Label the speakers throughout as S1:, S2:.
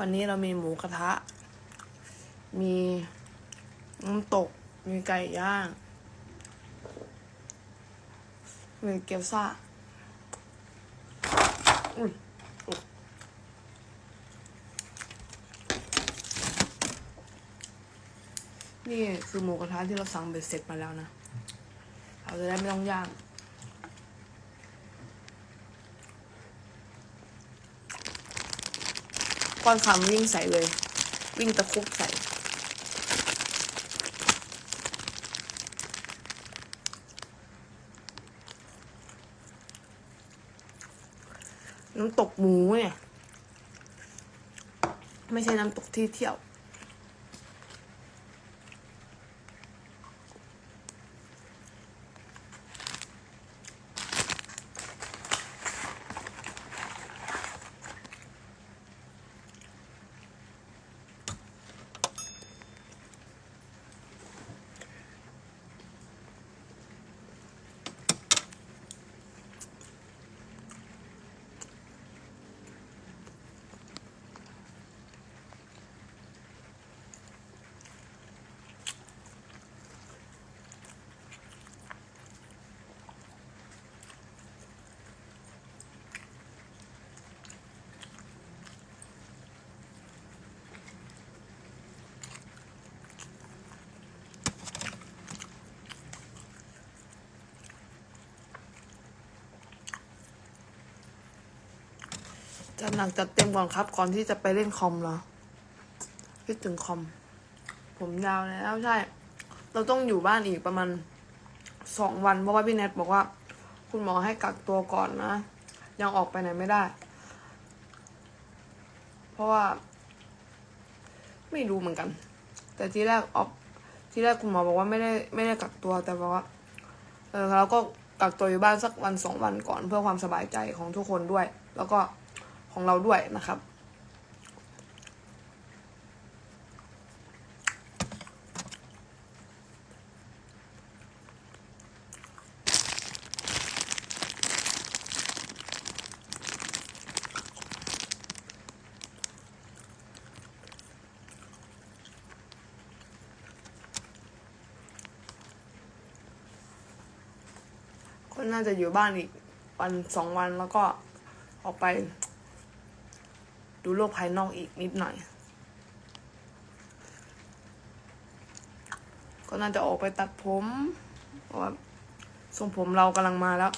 S1: วันนี้เรามีหมูกระทะ มีน้ำตก มีไก่ย่าง มีเกี๊ยวซ่าอนี่คือหมูกระทะที่เราสั่งเบ็ดเสร็จมาแล้วนะ เราจะได้ไม่ต้องย่าง ป้อนคำวิ่งใส่เลย วิ่งตะคุบใส่ น้ำตกหมูเนี่ย ไม่ใช่น้ำตกที่เที่ยว จัดหนักจัดเต็มก่อนครับ ก่อนที่จะไปเล่นคอมเหรอคิดถึงคอม ผมยาวแล้วใช่ เราต้องอยู่บ้านอีกประมาณสองวัน เพราะว่าพี่แนทบอกว่า คุณหมอให้กักตัวก่อนนะ ยังออกไปไหนไม่ได้ เพราะว่า ไม่รู้เหมือนกัน แต่ทีแรกออกทีแรกคุณหมอบอกว่าไม่ได้ไม่ได้กักตัวแต่บอกว่าเออเราก็กักตัวอยู่บ้านสักวันสองวันก่อนเพื่อความสบายใจของทุกคนด้วย แล้วก็ ของเราด้วยนะครับ ก็น่าจะอยู่บ้านอีกวันสองวันแล้วก็ออกไป ดูโลกภายนอกอีกนิดหน่อย ก็น่าจะออกไปตัดผมเพราะว่าทรงผมเรากำลังมาแล้ว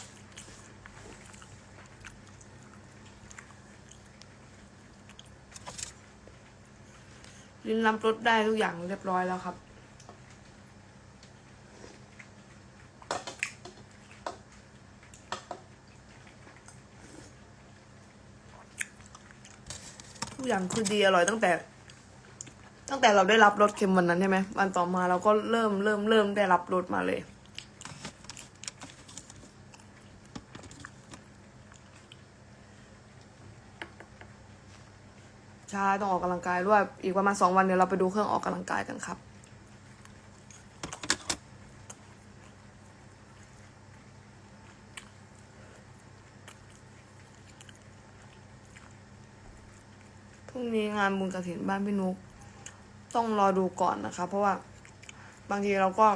S1: ลิ้นรับรสได้ทุกอย่างเรียบร้อยแล้วครับ อย่างคือดีอร่อยตั้งแต่ ตั้งแต่เราได้รับรสเค็มวันนั้นใช่ไหมวันต่อมาเราก็เริ่มเริ่มเริ่มได้รับรสมาเลยใช่ต้องออกกำลังกายด้วย อีกประมาณสองวันเดี๋ยวเราไปดูเครื่องออกกำลังกายกันครับ รุ่งนี้งานบุญกระถินบ้านพี่นุก ต้องรอดูก่อนนะคะ เพราะว่าบางทีเราก็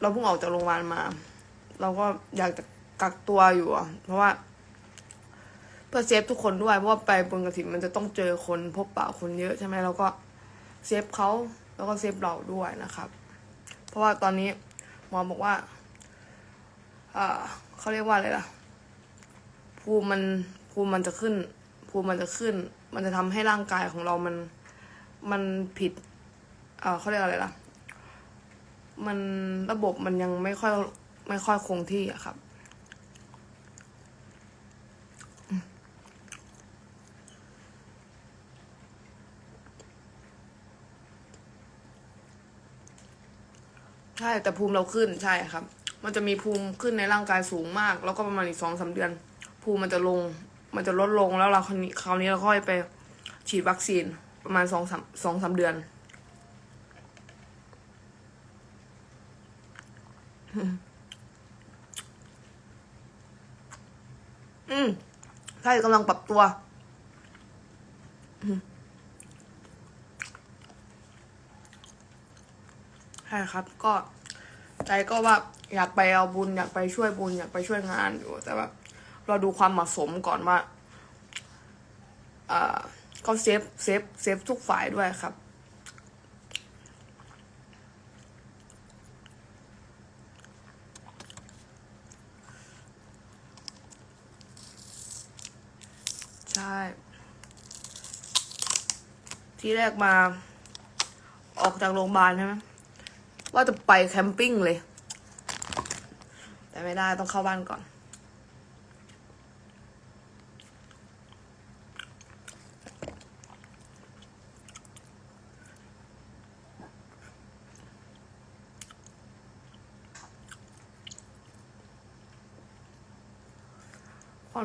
S1: เราเพิ่งออกจากโรงพยาบาลมา เราก็อยากจะกักตัวอยู่อะเพราะว่า เพื่อเซฟทุกคนด้วย เพราะว่าไปบุญกระถินมันจะต้องเจอคนพบปะคนเยอะใช่ไหมเราก็เซฟเขาแล้วก็เซฟเราด้วยนะครับ เพราะว่าตอนนี้หมอบอกว่าอ่าเขาเรียกว่าอะไรล่ะ ภูมิมันภูมิมันจะขึ้น ภูมิมันจะขึ้น มันจะทำให้ร่างกายของเรามัน มันผิด เออเขาเรียกอะไรล่ะ มันระบบมันยังไม่ค่อยไม่ค่อยคงที่อะครับใช่แต่ภูมิเราขึ้นใช่ครับ มันจะมีภูมิขึ้นในร่างกายสูงมาก แล้วก็ประมาณอีกสองสาเดือน ภูมิมันจะลง มันจะลดลงแล้วเราคราวนี้เราค่อยไปฉีดวัคซีนประมาณสองสามสองสามเดือน อืมใช่กำลังปรับตัวใช่ครับ ก็ใจก็ว่าอยากไปเอาบุญ อยากไปช่วยบุญ อยากไปช่วยงานอยู่แต่แบบ เราดูความเหมาะสมก่อนว่าอ่าก็เซฟเซฟเซฟทุกฝ่ายด้วยครับ ใช่ ที่แรกมาออกจากโรงพยาบาลใช่ไหมว่าจะไปแคมปิ้งเลย แต่ไม่ได้ต้องเข้าบ้านก่อน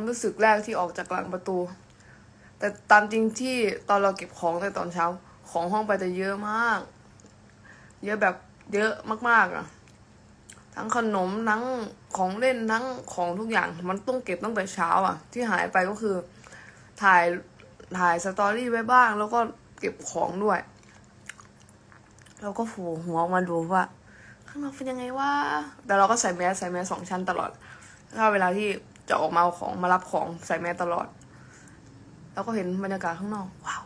S1: รู้สึกแรกที่ออกจากหลังประตู แต่ตามจริงที่ตอนเราเก็บของในตอนเช้า ของห้องไปแต่เยอะมาก เยอะแบบเยอะมากๆอะ ทั้งขนมทั้งของเล่นทั้งของทุกอย่าง มันต้องเก็บตั้งแต่เช้า อะ ที่หายไปก็คือ ถ่ายถ่ายสตอรี่ไว้บ้าง แล้วก็เก็บของด้วย แล้วก็ผูหัวมาดูว่า ข้างนอกเป็นยังไงวะแต่เราก็ใส่แมสใส่แมสสองชั้นตลอดถ้าเวลาที่ จะออกมาเอาของมารับของใส่แมสตลอด แล้วก็เห็นบรรยากาศข้างนอกว้าว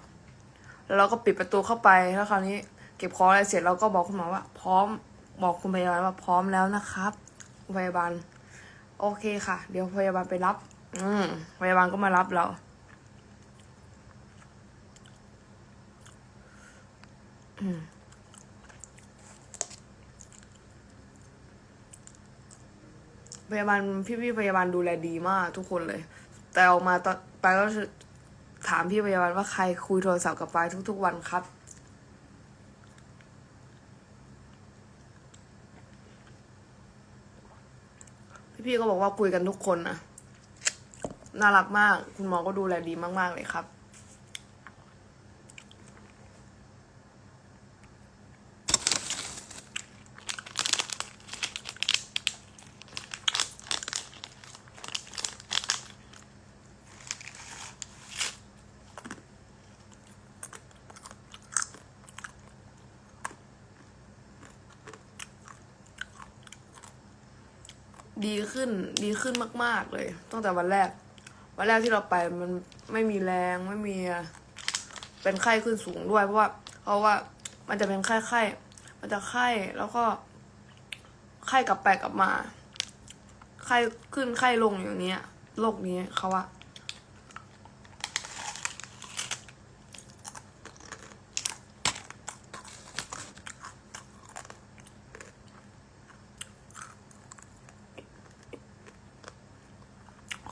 S1: แล้วเราก็ปิดประตูเข้าไปแล้วคราวนี้ เก็บของอะไรเสร็จเราก็บอกคุณหมอว่า พร้อมบอกคุณพยาบาลว่าพร้อมแล้วนะครับพยาบาล โอเคค่ะ เดี๋ยวพยาบาลไปรับ อืมพยาบาลก็มารับเราอืม พยาบาลพี่ๆพยาบาลดูแลดีมากทุกคนเลย แต่ออกมาตอนไปก็ถามพี่พยาบาลว่าใครคุยโทรศัพท์กับไปทุก ๆ วันครับ พี่ๆก็บอกว่าคุยกันทุกคนนะน่ารักมาก คุณหมอก็ดูแลดีมาก ๆ เลยครับ ดีขึ้นดีขึ้นมาก ๆ เลยตั้งแต่วันแรก วันแรกที่เราไปมันไม่มีแรงไม่มี เป็นไข้ขึ้นสูงด้วย เพราะว่า เพราะว่ามันจะเป็นไข้ไข้มันจะไข้แล้วก็ ไข้กลับไปกลับมา ไข้ขึ้นไข้ลงอย่างเนี้ยโรคนี้เขาว่า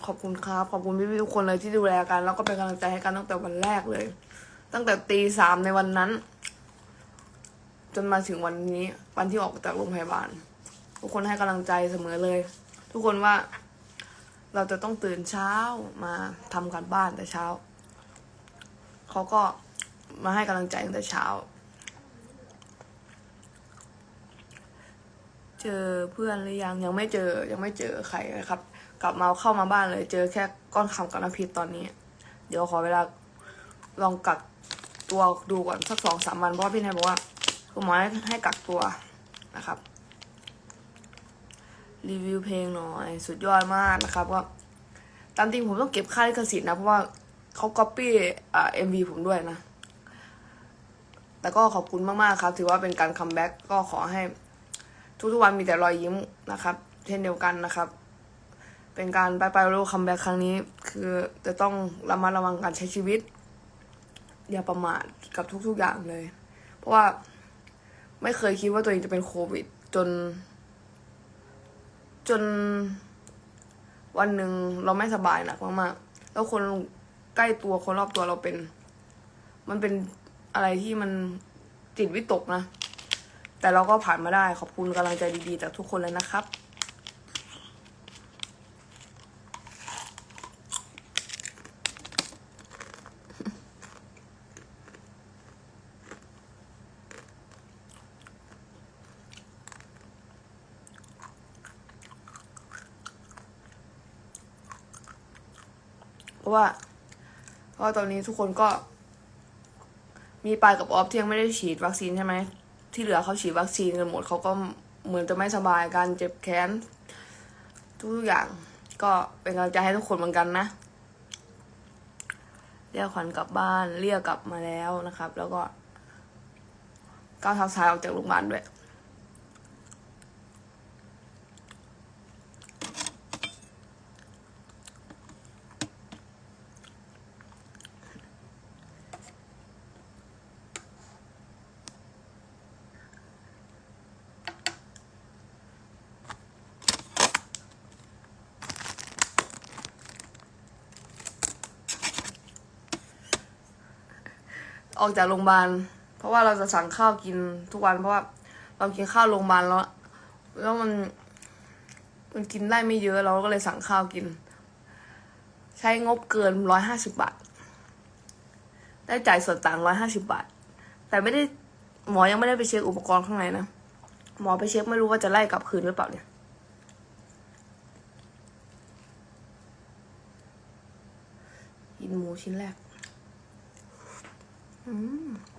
S1: ขอบคุณครับ ขอบคุณพี่ๆทุกคนเลยที่ดูแลกัน แล้วก็เป็นกำลังใจให้กันตั้งแต่วันแรกเลย ตั้งแต่ตีสามในวันนั้น จนมาถึงวันนี้ วันที่ออกจากโรงพยาบาล ทุกคนให้กำลังใจเสมอเลย ทุกคนว่า เราจะต้องตื่นเช้ามาทำการบ้านแต่เช้าเขาก็มาให้กำลังใจตั้งแต่เช้า เจอเพื่อนหรือยังยังไม่เจอยังไม่เจอใครเลยครับ กลับมาเข้ามาบ้านเลย เจอแค่ก้อนคำกับน้ำพริกตอนนี้ เดี๋ยวขอเวลาลองกักตัวดูก่อนสักสองสามวันเพราะพี่นายบอกว่าคุณหมอให้ให้กักตัวนะครับ รีวิวเพลงหน่อย สุดยอดมากนะครับว่าตามจริงผมต้องเก็บค่าลิขสิทธิ์นะ เพราะว่าเขาก๊อปปี้อ่าเอ็มวีผมด้วยนะ แต่ก็ขอบคุณมาก ๆ ครับ ถือว่าเป็นการคัมแบ็กก็ขอให้ ทุกๆวันมีแต่รอยยิ้มนะครับ เช่นเดียวกันนะครับ เป็นการไปไปโลคัมแบ็กครั้งนี้ คือจะต้องระมัดระวังการใช้ชีวิต อย่าประมาทกับทุก ๆอย่างเลย เพราะว่าไม่เคยคิดว่าตัวเองจะเป็นโควิด จน จนวันหนึ่งเราไม่สบายหนักมากๆแล้วคนใกล้ตัวคนรอบตัวเราเป็น มันเป็นอะไรที่มันจิตวิตกนะ แต่เราก็ผ่านมาได้ขอบคุณกำลังใจดีๆจากทุกคนเลยนะครับ ราะว่าเพราะว่าตอนนี้ทุกคนก็ มีปายกับออฟที่ยังไม่ได้ฉีดวัคซีนใช่ไหมที่เหลือเขาฉีดวัคซีนกันหมดเขาก็เหมือนจะไม่สบายการเจ็บแขนทุกอย่างก็เป็นกำลังใจให้ทุกคนเหมือนกันนะ เรียกขวัญกลับบ้านเรียกกลับมาแล้วนะครับ แล้วก็ก้าวเท้าซ้ายออกจากโรงพยาบาลด้วย ออกจากโรงพยาบาล เพราะว่าเราจะสั่งข้าวกินทุกวัน เพราะว่าเรากินข้าวโรงพยาบาลแล้วแล้วมัน มันกินได้ไม่เยอะเราก็เลยสั่งข้าวกิน ใช้งบเกินร้อยห้าสิบบาท ได้จ่ายส่วนต่างร้อยห้าสิบบาท แต่ไม่ได้หมอยังไม่ได้ไปเช็คอุปกรณ์ข้างในนะหมอไปเช็คไม่รู้ว่าจะไล่กลับคืนหรือเปล่าเนี่ยกินหมูชิ้นแรก 嗯。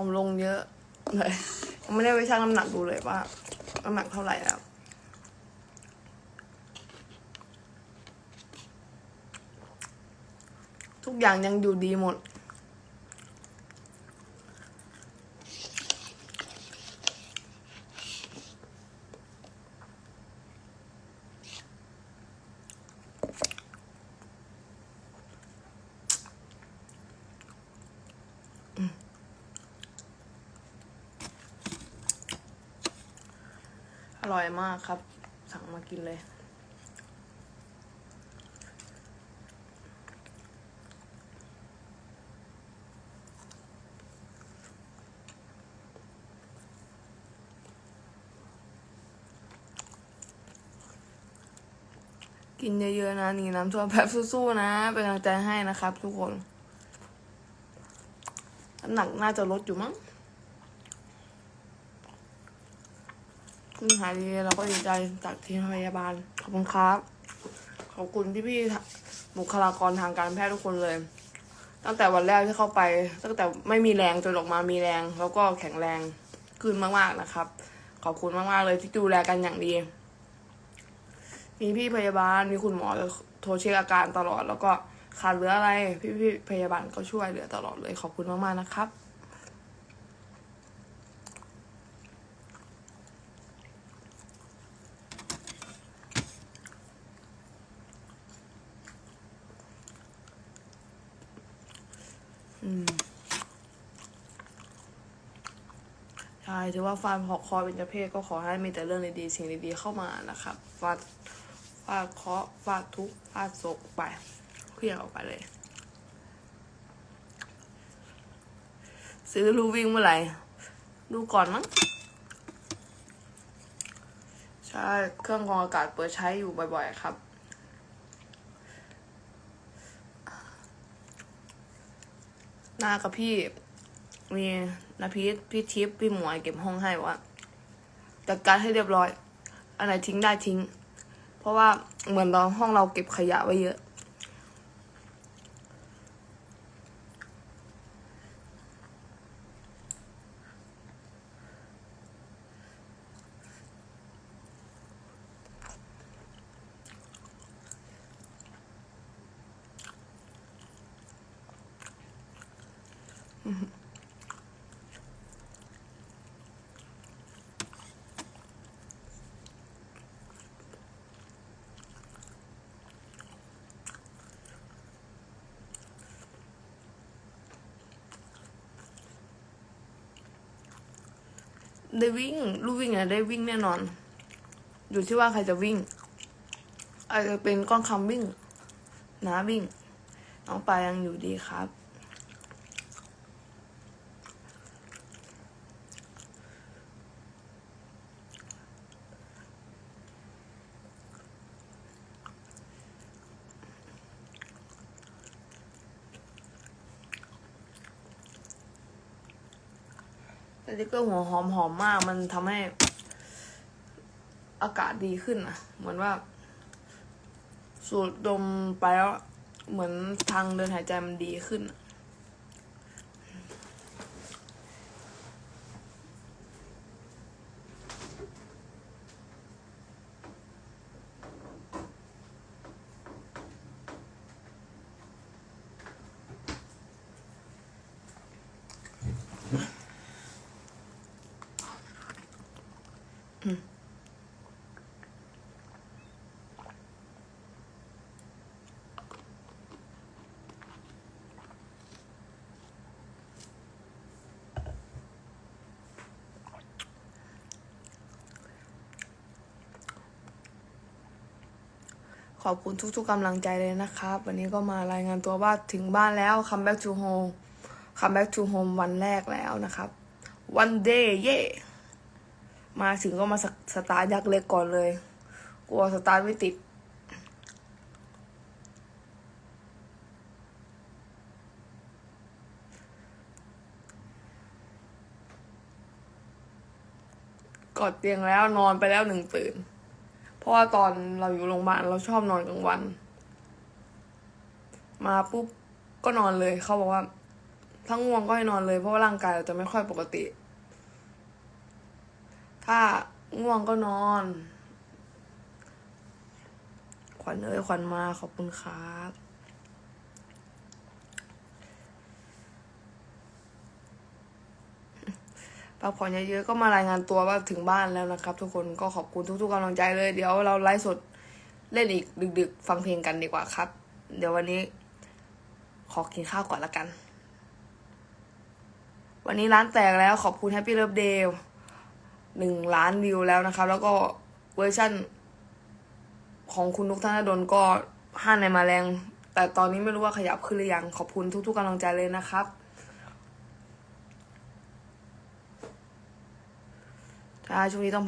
S1: ผมลงเยอะเลยไม่ได้ไปชั่งน้ำหนักดูเลยว่าน้ำหนักเท่าไหร่แล้วทุกอย่างยังอยู่ดีหมด ร่อยมากครับ สั่งมากินเลย กินเยอะๆนะนี่น้ำท่วมแบบสู้ๆนะ เป็นกำลังใจให้นะครับทุกคนน้ำหนักน่าจะลดอยู่มั้ง คุณหายดีเราก็ดีใจจากทีมพยาบาล ขอบคุณครับ ขอบคุณพี่ๆบุคลากรทางการแพทย์ทุกคนเลย ตั้งแต่วันแรกที่เข้าไป ตั้งแต่ไม่มีแรงจนออกมามีแรง แล้วก็แข็งแรงขึ้นมากๆนะครับ ขอบคุณมากๆเลยที่ดูแลกันอย่างดี มีพี่พยาบาลมีคุณหมอโทรเช็คอาการตลอด แล้วก็ขาดเหลืออะไร พี่ๆพยาบาลก็ช่วยเหลือตลอดเลย ขอบคุณมากๆนะครับ ถือว่าฟาดหอกคอเป็นเภทก็ขอให้มีแต่เรื่องดีๆสิ่งดีๆเข้ามานะครับฟาดฟาดเคาะฟาดทุกฟาดโศกไปเคลียร์ออกไปเลย ซื้อรูวิ่งเมื่อไหร่ ดูก่อนมั้งใช่เครื่องกรองอากาศเปิดใช้อยู่บ่อยๆครับหน้ากับพี่มี นะพีทพี่ทิพย์พี่หมวยเก็บห้องให้ว่าจัดการให้เรียบร้อย อะไรทิ้งได้ทิ้ง เพราะว่าเหมือนเราห้องเราเก็บขยะไว้เยอะอือ ได้วิ่งลูกวิ่งเนี่ยได้วิ่งแน่นอน อยู่ที่ว่าใครจะวิ่ง อาจจะเป็นก้อนคำวิ่งน้าวิ่ง น้องปลายังอยู่ดีครับ ติ๊กเกอร์หัวหอมหอมมาก มันทำให้อากาศดีขึ้นอะ เหมือนว่า สูดดมไปแล้ว เหมือนทางเดินหายใจมันดีขึ้นอะ อบคุณทุกๆกำลังใจเลยนะครับ วันนี้ก็มารายงานตัวว่าถึงบ้านแล้ว come back to home come back to home วันแรกแล้วนะครับ one day เย่มาถึงก็มาสสตาร์ทยักษ์เล็กก่อนเลย กลัวสตาร์ทไม่ติด กอดเตียงแล้วนอนไปแล้วหนึ่งตื่น ราะว่าตอนเราอยู่โรงพยาบาลเราชอบนอนกลางวัน มาปุ๊บก็นอนเลย เขาบอกว่าถ้าง่วงก็ให้นอนเลย เพราะว่าร่างกายเราจะไม่ค่อยปกติ ถ้าง่วงก็นอน ขวัญเอ้ยขวัญมาขอบคุณครับ พักผ่อนเยอะๆก็มารายงานตัวว่าถึงบ้านแล้วนะครับ ทุกคนก็ขอบคุณทุกๆกำลังใจเลย เดี๋ยวเราไลฟ์สดเล่นอีกดึก ๆ ฟังเพลงกันดีกว่าครับ เดี๋ยววันนี้ ขอกินข้าวก่อนละกัน วันนี้ร้านแตกแล้วขอบคุณ Happy Love Day หนึ่งล้านวิวแล้วนะครับ แล้วก็เวอร์ชั่น ของคุณนุกธนดลก็ห้าในมาแรง แต่ตอนนี้ไม่รู้ว่าขยับขึ้นหรือยังขอบคุณทุก ๆกำลังใจเลยนะครับ ถ้าช่วงนี้ต้อ